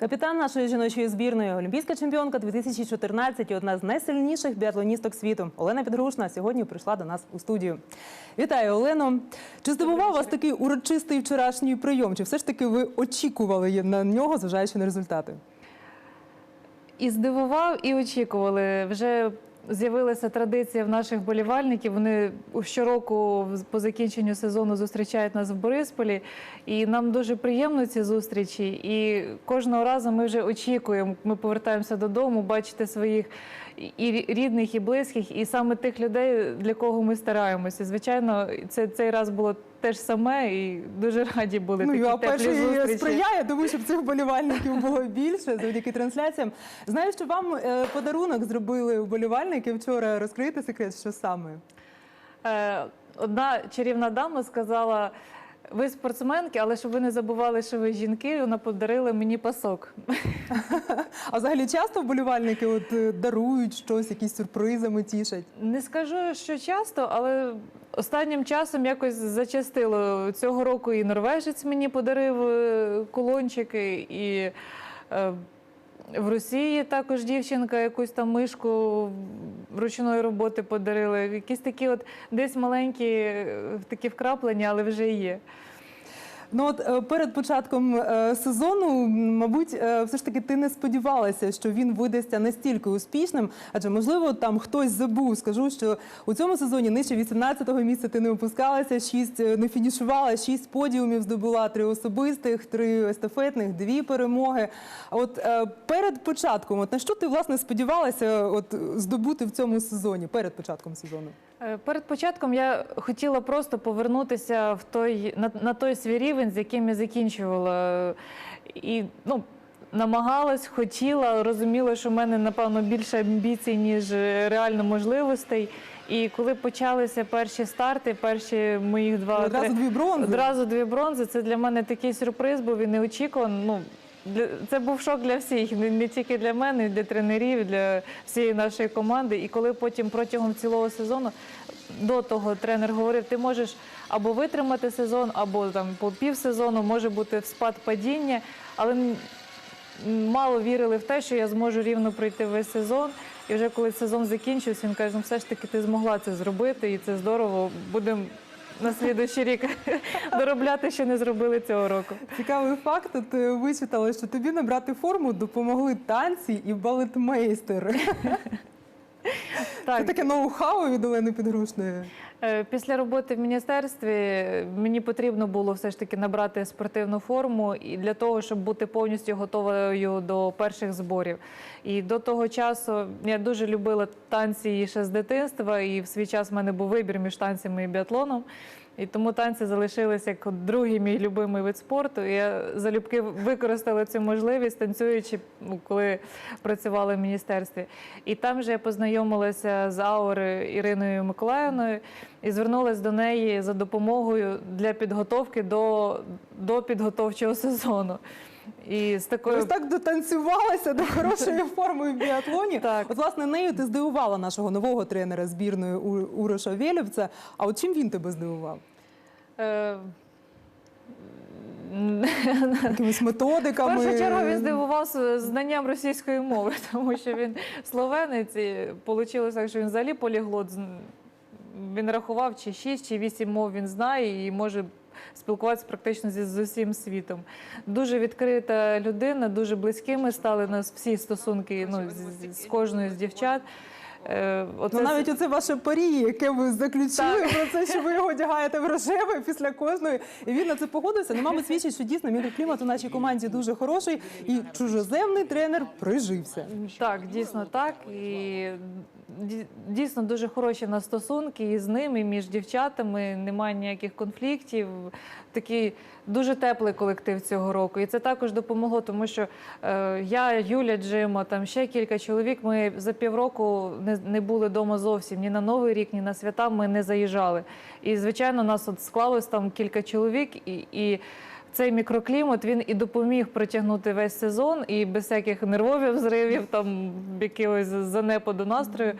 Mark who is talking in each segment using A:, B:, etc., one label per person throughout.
A: Капітан нашої жіночої збірної, олімпійська чемпіонка 2014 і одна з найсильніших біатлоністок світу. Олена Підгрушна сьогодні прийшла до нас у студію. Вітаю, Олено. Чи здивував вас такий урочистий вчорашній прийом? Чи все ж таки ви очікували на нього, зважаючи на результати?
B: І здивував, і очікували. Вже з'явилася традиція в наших болівальників. Вони щороку по закінченню сезону зустрічають нас в Борисполі. І нам дуже приємно ці зустрічі. І кожного разу ми вже очікуємо. Ми повертаємося додому, бачити своїх і рідних, і близьких, і саме тих людей, для кого ми стараємося. Звичайно, це цей раз було теж саме, і дуже раді були
A: Ну,
B: такі теплі зустрічі.
A: сприяє, тому щоб цих вболівальників було більше завдяки трансляціям. Знаю, що вам е, подарунок зробили вболівальники вчора. Розкрийте секрет, що саме?
B: Е, Одна чарівна дама сказала: ви спортсменки, але щоб ви не забували, що ви жінки, вона подарила мені пасок.
A: А взагалі часто вболівальники от е, дарують щось, якісь сюрпризами тішать.
B: Не скажу, що часто, але останнім часом якось зачастило. Цього року і норвежець мені подарив е, кулончики, і в Росії також дівчинка якусь там мишку ручної роботи подарила. Якісь такі от десь маленькі е, такі вкраплення, але вже є.
A: Ну от е, перед початком е, сезону, мабуть, е, все ж таки ти не сподівалася, що він видасться настільки успішним, адже можливо там хтось забув. Скажу, що у цьому сезоні нижче 18-го місця ти не опускалася, шість не фінішувала, шість подіумів здобула, три особистих, три естафетних, дві перемоги. От перед початком, от на що ти власне сподівалася, от здобути в цьому сезоні, перед початком сезону?
B: Е, Перед початком я хотіла просто повернутися в той на, на той свій рівень, з яким я закінчувала. І ну, намагалась, хотіла, розуміла, що в мене напевно більше амбіцій, ніж реально можливостей. І коли почалися перші старти, перші моїх два
A: Одразу
B: три-
A: дві бронзи.
B: Одразу дві бронзи. Це для мене такий сюрприз був і неочікуваний. Ну, це був шок для всіх, не, тільки для мене, для тренерів, для всієї нашої команди. І коли потім протягом цілого сезону до того тренер говорив, ти можеш або витримати сезон, або там по півсезону може бути спад падіння, але мало вірили в те, що я зможу рівно пройти весь сезон. І вже коли сезон закінчився, він каже, ну все ж таки ти змогла це зробити, і це здорово. Будемо на слідуючий рік доробляти, що не зробили цього року.
A: Цікавий факт. От е, вичитала, що тобі набрати форму допомогли танці і балетмейстер. Це таке ноу-хау від Олени Підгрушної.
B: Е, Після роботи в міністерстві е, мені потрібно було все ж таки набрати спортивну форму і для того, щоб бути повністю готовою до перших зборів. І до того часу я дуже любила танці ще з дитинства, і в свій час в мене був вибір між танцями і біатлоном. І тому танці залишилися як другий мій любимий вид спорту. І я залюбки використала цю можливість, танцюючи, коли працювала в міністерстві. І там же я познайомилася з Аури Іриною Миколаївною і звернулася до неї за допомогою для підготовки до, до підготовчого сезону. І з такою
A: Ось так дотанцювалася до хорошої форми в біатлоні.
B: Так.
A: От, власне, нею ти здивувала нашого нового тренера збірної Уроша Вєлєвця. А от чим він тебе здивував?
B: Е,
A: Якимись
B: В
A: методиками?
B: першу чергу він здивувався знанням російської мови, тому що він словенець і вийшло так, що він взагалі поліглот. Він рахував чи 6, чи 8 мов він знає і може спілкуватися практично зі з усім світом. Дуже відкрита людина, дуже близькими стали нас всі стосунки ну, з- з кожною з дівчат. Е, оце
A: Ну, навіть оце ваше парі, яке ви заключили про це, що ви його одягаєте в рожеве після кожної. І він на це погодився. Ну, мабуть, свідчить, що дійсно мікроклімат у нашій команді дуже хороший, і чужоземний тренер прижився.
B: Так, дійсно так. І дійсно дуже хороші в нас стосунки і з ним, і між дівчатами. Немає ніяких конфліктів. Такий дуже теплий колектив цього року. І це також допомогло, тому що е, я, Юля Джима, там ще кілька чоловік. Ми за півроку не, не були вдома зовсім ні на Новий рік, ні на свята. Ми не заїжджали. І звичайно, нас от склалось там кілька чоловік і. і цей мікроклімат він і допоміг протягнути весь сезон, і без всяких нервових зривів, там якогось занепаду настрою.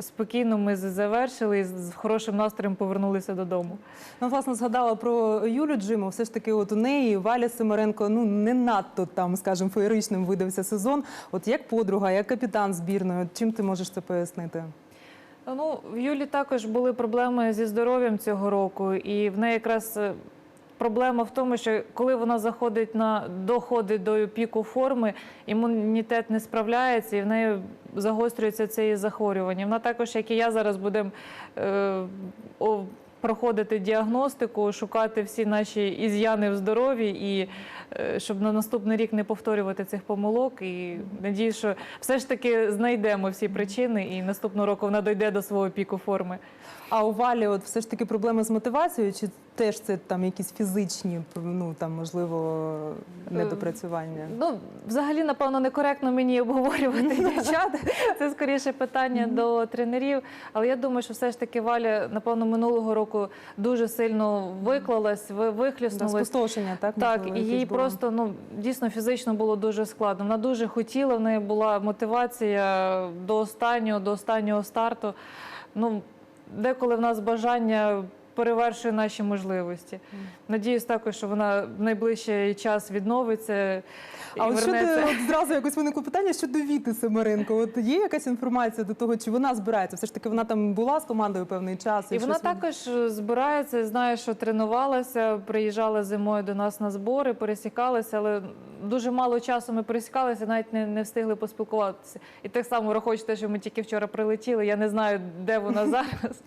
B: Спокійно ми завершили і з хорошим настроєм повернулися додому.
A: Ну, власне, згадала про Юлю Джиму. Все ж таки, от у неї Валя Симиренко ну не надто там, скажімо, феєричним видався сезон. От як подруга, як капітан збірної, чим ти можеш це пояснити?
B: Ну, в Юлі також були проблеми зі здоров'ям цього року, і в неї якраз проблема в тому, що коли вона заходить на доходить до піку форми, імунітет не справляється, і в неї загострюється це захворювання. Вона також, як і я, зараз будемо е, проходити діагностику, шукати всі наші із'яни в здоров'ї і е, щоб на наступний рік не повторювати цих помилок. І надію, що все ж таки знайдемо всі причини, і наступного року вона дойде до свого піку форми.
A: А у Валі, от все ж таки проблеми з мотивацією, чи теж це там якісь фізичні, ну там можливо недопрацювання?
B: Ну, взагалі, напевно, некоректно мені обговорювати дівчат. Це скоріше питання до тренерів. Але я думаю, що все ж таки Валя, напевно, минулого року дуже сильно виклалась, ви-
A: Да,
B: вихлюснулась.
A: спустошення, так?
B: Так, і їй
A: було?
B: просто ну дійсно фізично було дуже складно. Вона дуже хотіла, в неї була мотивація до останнього, до останнього старту. Ну, деколи в нас бажання перевершує наші можливості. Надіюсь також, що вона в найближчий час відновиться.
A: А
B: і
A: от щодо
B: вернеться.
A: от зразу якось виникло питання щодо Віти Семеренко. От є якась інформація до того, чи вона збирається? Все ж таки вона там була з командою певний час.
B: І вона
A: щось-
B: також е, збирається, знає, що тренувалася, приїжджала зимою до нас на збори, пересікалася, але дуже мало часу ми пересікалися, навіть не, не встигли поспілкуватися. І так само враховуючи, що ми тільки вчора прилетіли. Я не знаю, де вона зараз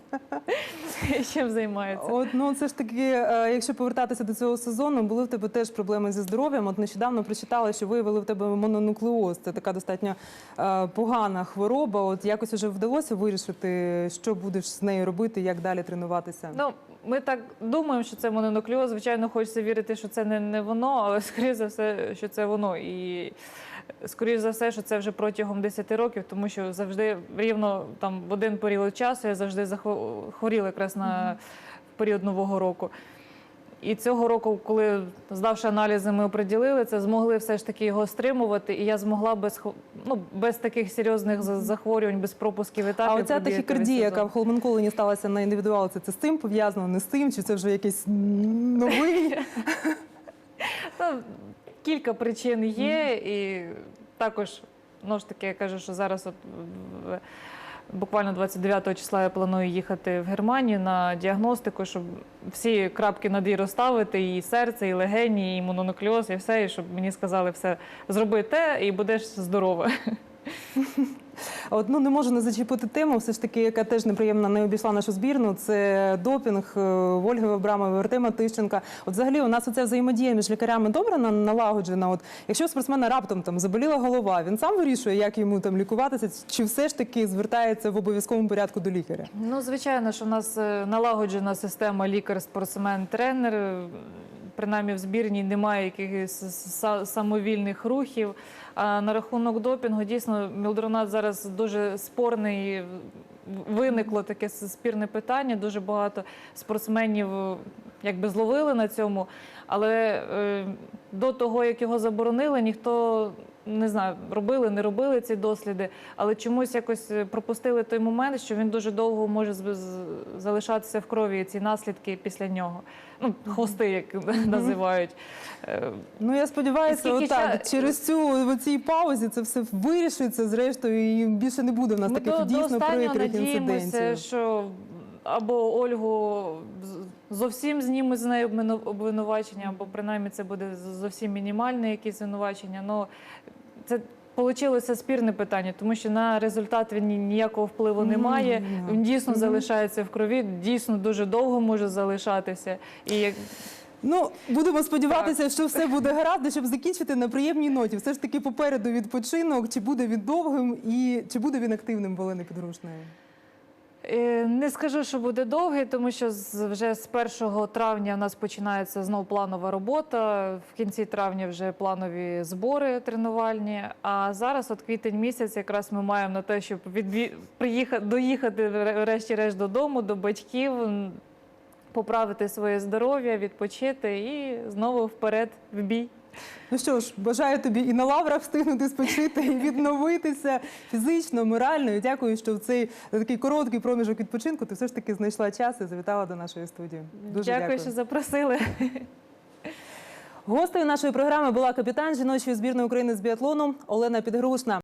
B: і чим займається.
A: От ну це ж таки, е, якщо повертатися до цього сезону, були в тебе теж проблеми зі здоров'ям. От нещодавно прочитала, що виявили в тебе мононуклеоз. Це така достатньо е, погана хвороба. От якось вже вдалося вирішити, що будеш з нею робити, як далі тренуватися.
B: Ну, ми так думаємо, що це мононуклеоз. Звичайно, хочеться вірити, що це не, не воно, але скоріше за все, що це воно. І скоріше за все, що це вже протягом 10 років, тому що завжди рівно там в один період часу я завжди захворіла хворіла якраз на період нового року. І цього року, коли здавши аналізи, ми оприділили це, змогли все ж таки його стримувати, і я змогла без ну, без таких серйозних захворювань, без пропусків етапів.
A: А оця тахікардія, яка в Холменколені сталася на індивідуалці, це з цим пов'язано, не з цим? Чи це вже якийсь новий?
B: Кілька причин є, і також, ну ж таки, я кажу, що зараз от буквально 29 числа я планую їхати в Германію на діагностику, щоб всі крапки над «і» розставити, і серце, і легені, і мононуклеоз, і все, і щоб мені сказали все, зроби те, і будеш здорова.
A: От ну не можу не зачепити тему, все ж таки, яка теж неприємно не обійшла нашу збірну. Це допінг е, Ольги Абрамової, Артема Тищенка. От взагалі у нас оця взаємодія між лікарями добре на- налагоджена. От якщо спортсмена раптом там заболіла голова, він сам вирішує, як йому там лікуватися, чи все ж таки звертається в обов'язковому порядку до лікаря?
B: Ну, звичайно, що в нас е, налагоджена система лікар, спортсмен, тренер. Принаймні в збірній немає якихось самовільних рухів. А на рахунок допінгу дійсно Мілдронат зараз дуже спорний. Виникло таке спірне питання. Дуже багато спортсменів якби зловили на цьому. Але е, до того, як його заборонили, ніхто не знаю, робили, не робили ці досліди, але чомусь якось е, пропустили той момент, що він дуже довго може залишатися в крові ці наслідки після нього. Ну, хвости, як називають. Е,
A: Ну я сподіваюся, отак
B: ще-
A: через цю в цій паузі це все вирішиться зрештою, і більше не буде в нас
B: Ми
A: таких
B: до, до
A: дійсно
B: останнього
A: прикрих
B: надіємося,
A: інцидентів.
B: що або Ольгу зовсім знімуть з неї обвинувачення, або принаймні це буде зовсім мінімальне якесь звинувачення. Ну це Получилося спірне питання, тому що на результат він ніякого впливу не має. Він дійсно залишається в крові, дійсно дуже довго може залишатися. І як
A: Ну, будемо сподіватися, що все буде гаразд, щоб закінчити на приємній ноті. Все ж таки попереду відпочинок, чи буде він довгим і чи буде він активним, Волени Підрушної?
B: Е, Не скажу, що буде довгий, тому що вже з 1 травня в нас починається знов планова робота. В кінці травня вже планові збори тренувальні. А зараз, от квітень місяць, якраз ми маємо на те, щоб відві... приїхати, доїхати вре- врешті-решт додому, до батьків. поправити своє здоров'я, відпочити і знову вперед в бій.
A: Ну що ж, бажаю тобі і на лаврах встигнути спочити, і відновитися фізично, морально. І дякую, що в цей такий короткий проміжок відпочинку ти все ж таки знайшла час і завітала до нашої студії. Дуже
B: дякую,
A: дякую.
B: що запросили.
A: Гостею нашої програми була капітан жіночої збірної України з біатлону Олена Підгрушна.